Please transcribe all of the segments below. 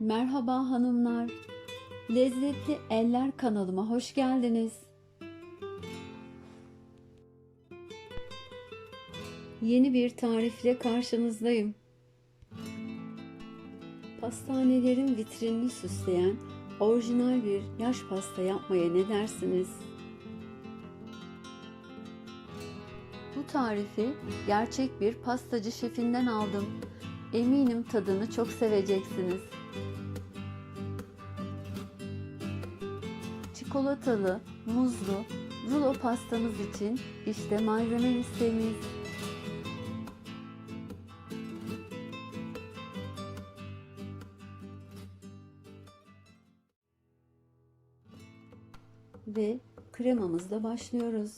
Merhaba hanımlar. Lezzetli Eller kanalıma hoş geldiniz. Yeni bir tarifle karşınızdayım. Pastanelerin vitrinini süsleyen orijinal bir yaş pasta yapmaya ne dersiniz? Bu tarifi gerçek bir pastacı şefinden aldım. Eminim tadını çok seveceksiniz. Çikolatalı, muzlu, rulo pastamız için işte malzeme listemiz. Ve kremamızla başlıyoruz.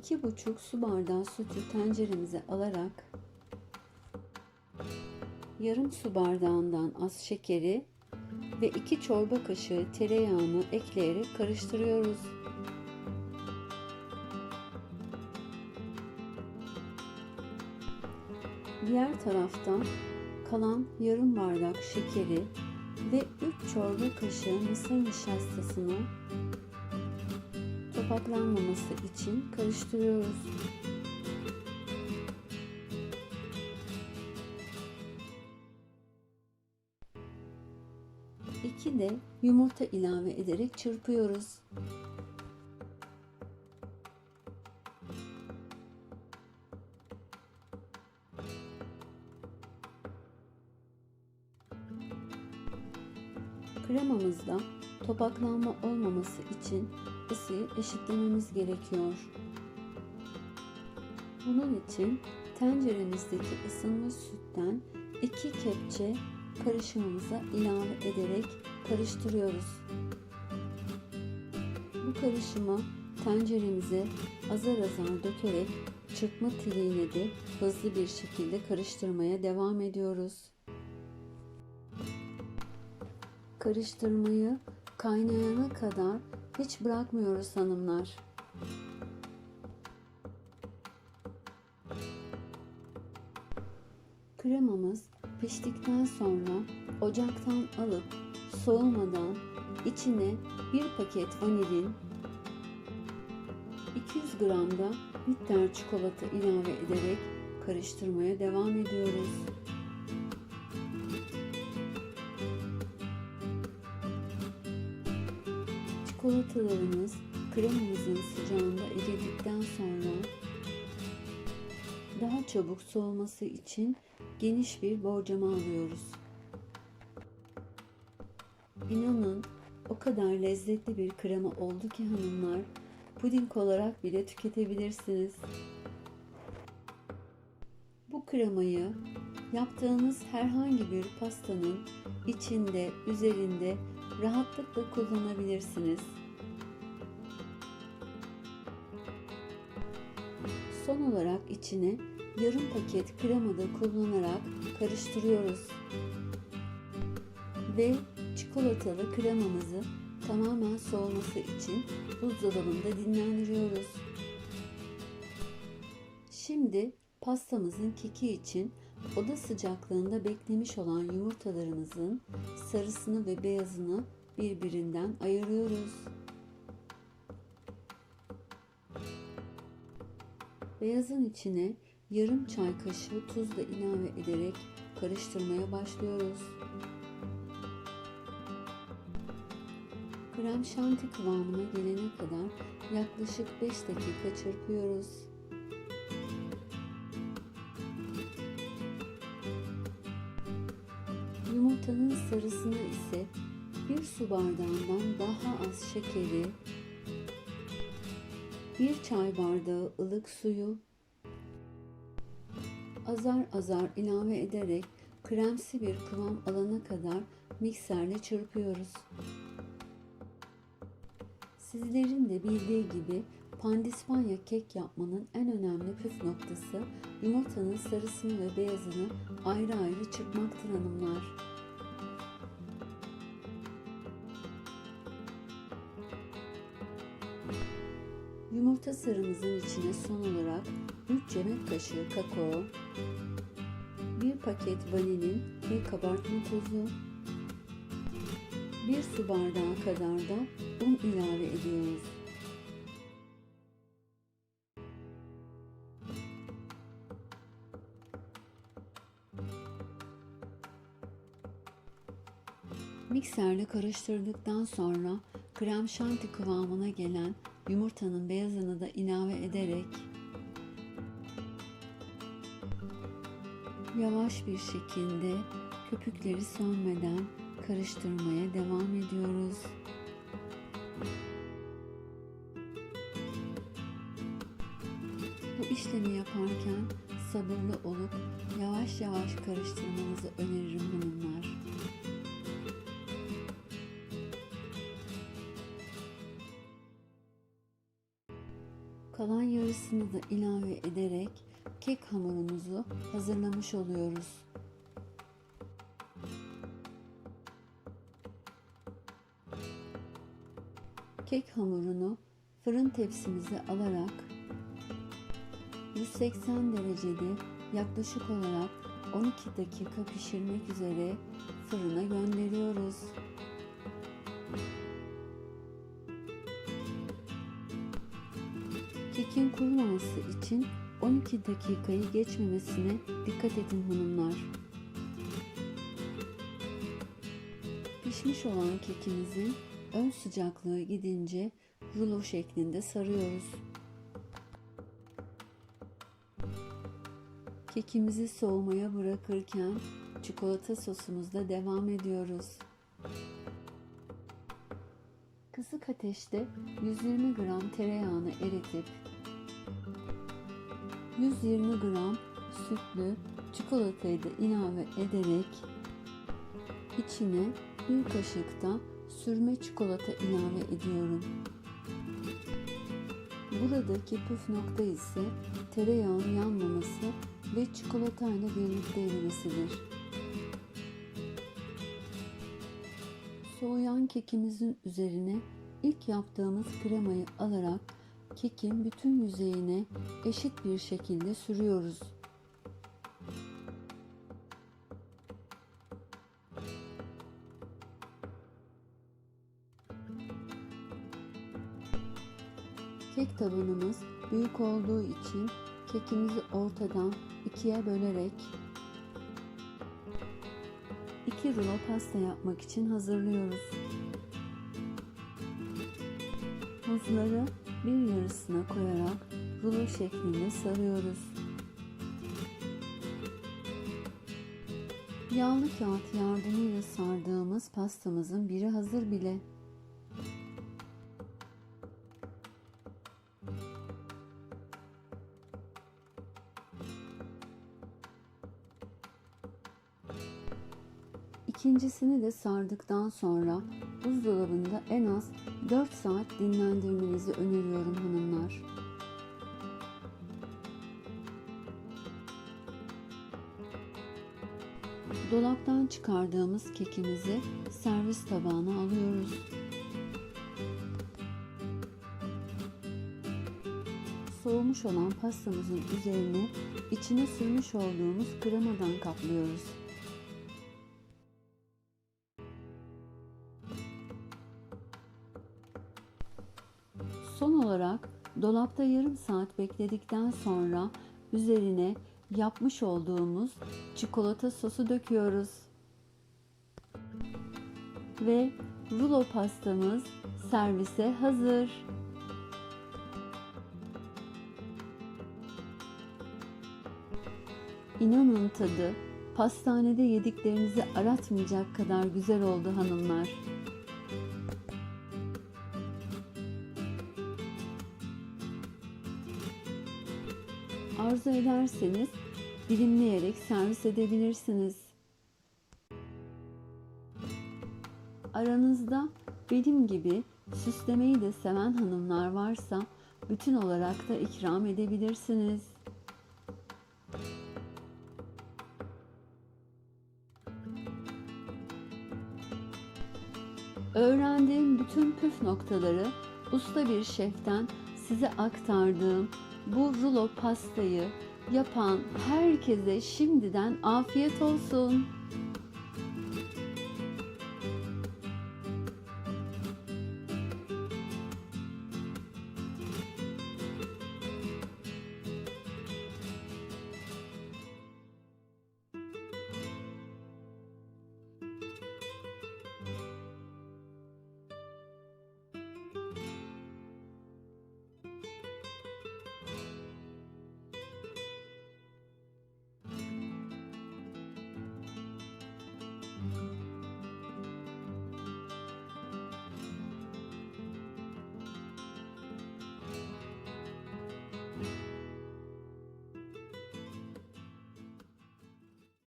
2,5 su bardağı sütü tenceremize alarak yarım su bardağından az şekeri ve 2 çorba kaşığı tereyağını ekleyerek karıştırıyoruz. Diğer taraftan kalan yarım bardak şekeri ve 3 çorba kaşığı mısır nişastasını topaklanmaması için karıştırıyoruz. 2 de yumurta ilave ederek çırpıyoruz. Kremamızda topaklanma olmaması için ısıyı eşitlememiz gerekiyor. Bunun için tenceremizdeki ısınmış sütten 2 kepçe karışımımıza ilave ederek karıştırıyoruz. Bu karışımı tenceremize azar azar dökerek çırpma teliyle de hızlı bir şekilde karıştırmaya devam ediyoruz. Karıştırmayı kaynayana kadar hiç bırakmıyoruz hanımlar. Kremamız piştikten sonra ocaktan alıp soğumadan içine bir paket vanilin, 200 gram da bitter çikolata ilave ederek karıştırmaya devam ediyoruz. Çikolatalarımız kremamızın sıcağında eridikten sonra daha çabuk soğuması için geniş bir borcama alıyoruz. İnanın o kadar lezzetli bir krema oldu ki hanımlar, puding olarak bile tüketebilirsiniz. Bu kremayı yaptığınız herhangi bir pastanın içinde, üzerinde rahatlıkla kullanabilirsiniz. Son olarak içine yarım paket krema kullanarak karıştırıyoruz. Ve çikolatalı kremamızı tamamen soğuması için buzdolabında dinlendiriyoruz. Şimdi pastamızın keki için oda sıcaklığında beklemiş olan yumurtalarımızın sarısını ve beyazını birbirinden ayırıyoruz. Beyazın içine yarım çay kaşığı tuz da ilave ederek karıştırmaya başlıyoruz. Krem şanti kıvamına gelene kadar yaklaşık 5 dakika çırpıyoruz. Yumurtanın sarısına ise bir su bardağından daha az şekeri, bir çay bardağı ılık suyu azar azar ilave ederek kremsi bir kıvam alana kadar mikserle çırpıyoruz. Sizlerin de bildiği gibi pandispanya kek yapmanın en önemli püf noktası yumurtanın sarısını ve beyazını ayrı ayrı çırpmaktır hanımlar. Yumurta sarımızın içine son olarak 3 yemek kaşığı kakao, 1 paket vanilin ve kabartma tozu, 1 su bardağı kadar da un ilave ediyoruz. Mikserle karıştırdıktan sonra krem şanti kıvamına gelen yumurtanın beyazını da ilave ederek yavaş bir şekilde köpükleri sönmeden karıştırmaya devam ediyoruz. Bu işlemi yaparken sabırlı olup yavaş yavaş karıştırmanızı öneririm hanımlar. Kalan yarısını da ilave ederek kek hamurumuzu hazırlamış oluyoruz. Kek hamurunu fırın tepsimize alarak 180 derecede yaklaşık olarak 12 dakika pişirmek üzere fırına gönderiyoruz. Kekin kurumaması için 12 dakikayı geçmemesine dikkat edin hanımlar. Pişmiş olan kekimizin ön sıcaklığı gidince rulo şeklinde sarıyoruz. Kekimizi soğumaya bırakırken çikolata sosumuzla devam ediyoruz. Kısık ateşte 120 gram tereyağını eritip 120 gram sütlü çikolatayı da ilave ederek içine bir kaşık da sürme çikolata ilave ediyorum. Buradaki püf nokta ise tereyağın yanmaması ve çikolatayla birlikte erimesidir. Soğuyan kekimizin üzerine ilk yaptığımız kremayı alarak kekin bütün yüzeyine eşit bir şekilde sürüyoruz. Kek tabanımız büyük olduğu için kekimizi ortadan ikiye bölerek iki rulo pasta yapmak için hazırlıyoruz. Buzları bir yarısına koyarak rulo şeklinde sarıyoruz. Yağlı kağıt yardımıyla sardığımız pastamızın biri hazır bile. İkincisini de sardıktan sonra buzdolabında en az 4 saat dinlendirmenizi öneriyorum hanımlar. Dolaptan çıkardığımız kekimizi servis tabağına alıyoruz. Soğumuş olan pastamızın üzerine içine sürmüş olduğumuz kremadan kaplıyoruz. Son olarak dolapta yarım saat bekledikten sonra üzerine yapmış olduğumuz çikolata sosu döküyoruz. Ve rulo pastamız servise hazır. İnanın tadı pastanede yediklerinizi aratmayacak kadar güzel oldu hanımlar. Arzu ederseniz dilimleyerek servis edebilirsiniz. Aranızda benim gibi süslemeyi de seven hanımlar varsa bütün olarak da ikram edebilirsiniz. Öğrendiğim bütün püf noktaları usta bir şeften size aktardığım bu rulo pastayı yapan herkese şimdiden afiyet olsun.